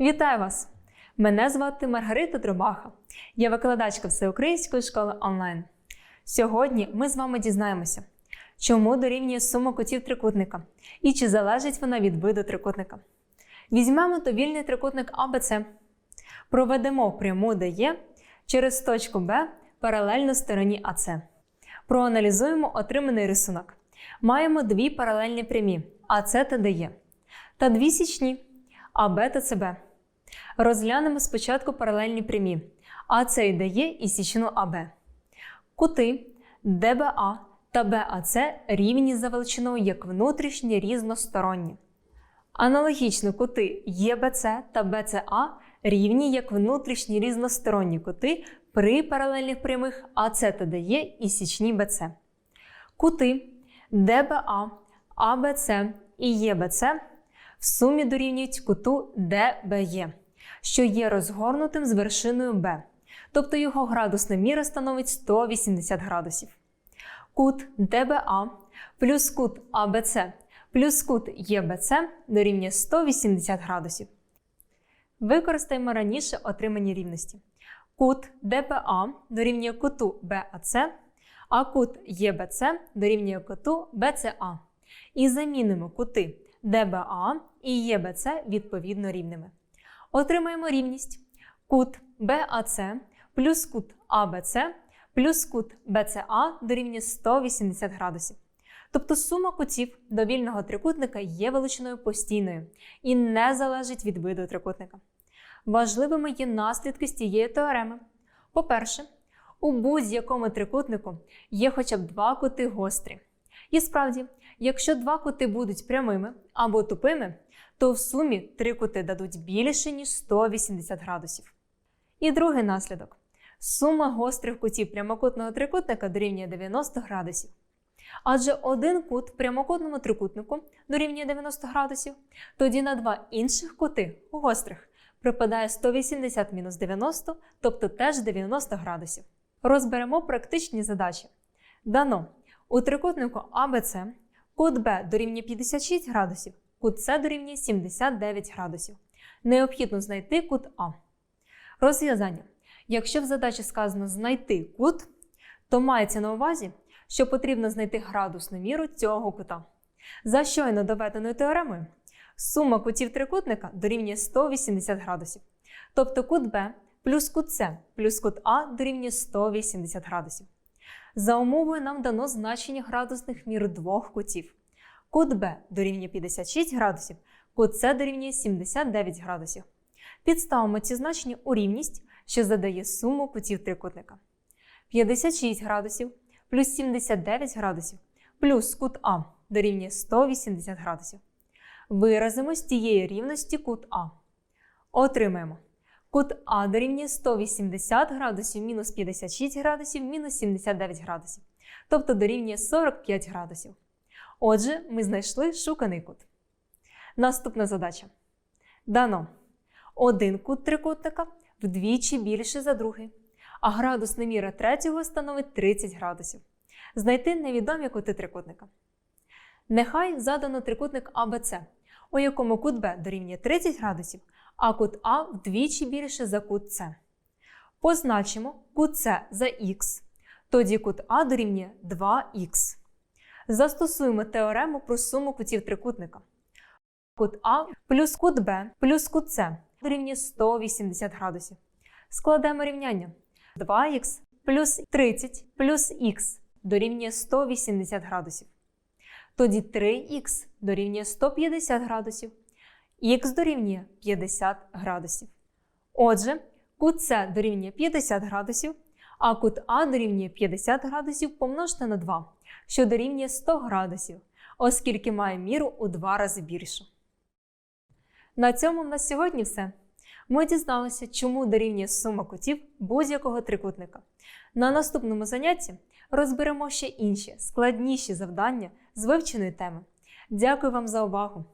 Вітаю вас! Мене звати Маргарита Дробаха. Я викладачка Всеукраїнської школи онлайн. Сьогодні ми з вами дізнаємося, чому дорівнює сума кутів трикутника і чи залежить вона від виду трикутника. Візьмемо довільний трикутник АБЦ, проведемо пряму ДЕ через точку Б паралельно стороні АЦ. Проаналізуємо отриманий рисунок. Маємо дві паралельні прямі АЦ та ДЕ та дві січні АБ та ЦБ. Розглянемо спочатку паралельні прямі АЦ і ДЕ і січну АБ. Кути ДБА та БАЦ рівні за величиною як внутрішні різносторонні. Аналогічно кути ЄБЦ та БЦА рівні як внутрішні різносторонні кути при паралельних прямих АЦ та ДЕ і січні БЦ. Кути ДБА, АБЦ і ЄБЦ сумі дорівнюють куту ДБЕ, що є розгорнутим з вершиною Б, тобто його градусна міра становить 180 градусів. Кут ДБА плюс кут АБЦ плюс кут ЄБЦ дорівнює 180 градусів. Використаємо раніше отримані рівності. Кут ДБА дорівнює куту БАЦ, а кут ЄБЦ дорівнює куту БЦА. І замінимо кути ДБА і ЄБЦ відповідно рівними. Отримаємо рівність кут БАЦ плюс кут АБЦ плюс кут БЦА дорівнює 180 градусів. Тобто сума кутів довільного трикутника є величиною постійною і не залежить від виду трикутника. Важливими є наслідки з цієї теореми. По-перше, у будь-якому трикутнику є хоча б два кути гострі. І справді, якщо два кути будуть прямими або тупими, то в сумі три кути дадуть більше, ніж 180 градусів. І другий наслідок: сума гострих кутів прямокутного трикутника дорівнює 90 градусів. Адже один кут в прямокутному трикутнику дорівнює 90 градусів, тоді на два інших кути гострих припадає 180 мінус 90, тобто теж 90 градусів. Розберемо практичні задачі. Дано у трикутнику АБЦ кут Б дорівнює 56 градусів, кут С дорівнює 79 градусів. Необхідно знайти кут А. Розв'язання. Якщо в задачі сказано знайти кут, то мається на увазі, що потрібно знайти градусну міру цього кута. За щойно доведеною теоремою, сума кутів трикутника дорівнює 180 градусів. Тобто кут Б плюс кут С плюс кут А дорівнює 180 градусів. За умовою нам дано значення градусних мір двох кутів. Кут Б дорівнює 56 градусів, кут С дорівнює 79 градусів. Підставимо ці значення у рівність, що задає суму кутів трикутника. 56 градусів плюс 79 градусів плюс кут А дорівнює 180 градусів. Виразимо з тієї рівності кут А. Отримаємо. Кут А дорівнює 180 градусів мінус 56 градусів мінус 79 градусів. Тобто дорівнює 45 градусів. Отже, ми знайшли шуканий кут. Наступна задача. Дано. Один кут трикутника вдвічі більше за другий, а градусна міра третього становить 30 градусів. Знайти невідомі кути трикутника. Нехай задано трикутник АБЦ, у якому кут Б дорівнює 30 градусів, а кут А вдвічі більше за кут С. Позначимо кут С за х, тоді кут А дорівнює 2х. Застосуємо теорему про суму кутів трикутника. Кут А плюс кут Б плюс кут С дорівнює 180 градусів. Складемо рівняння 2х плюс 30 плюс х дорівнює 180 градусів. Тоді 3х дорівнює 150 градусів, х дорівнює 50 градусів. Отже, кут С дорівнює 50 градусів, а кут А дорівнює 50 градусів помножте на 2, що дорівнює 100 градусів, оскільки має міру у 2 рази більшу. На цьому в нас сьогодні все. Ми дізналися, чому дорівнює сума кутів будь-якого трикутника. На наступному занятті розберемо ще інші складніші завдання з вивченої теми. Дякую вам за увагу!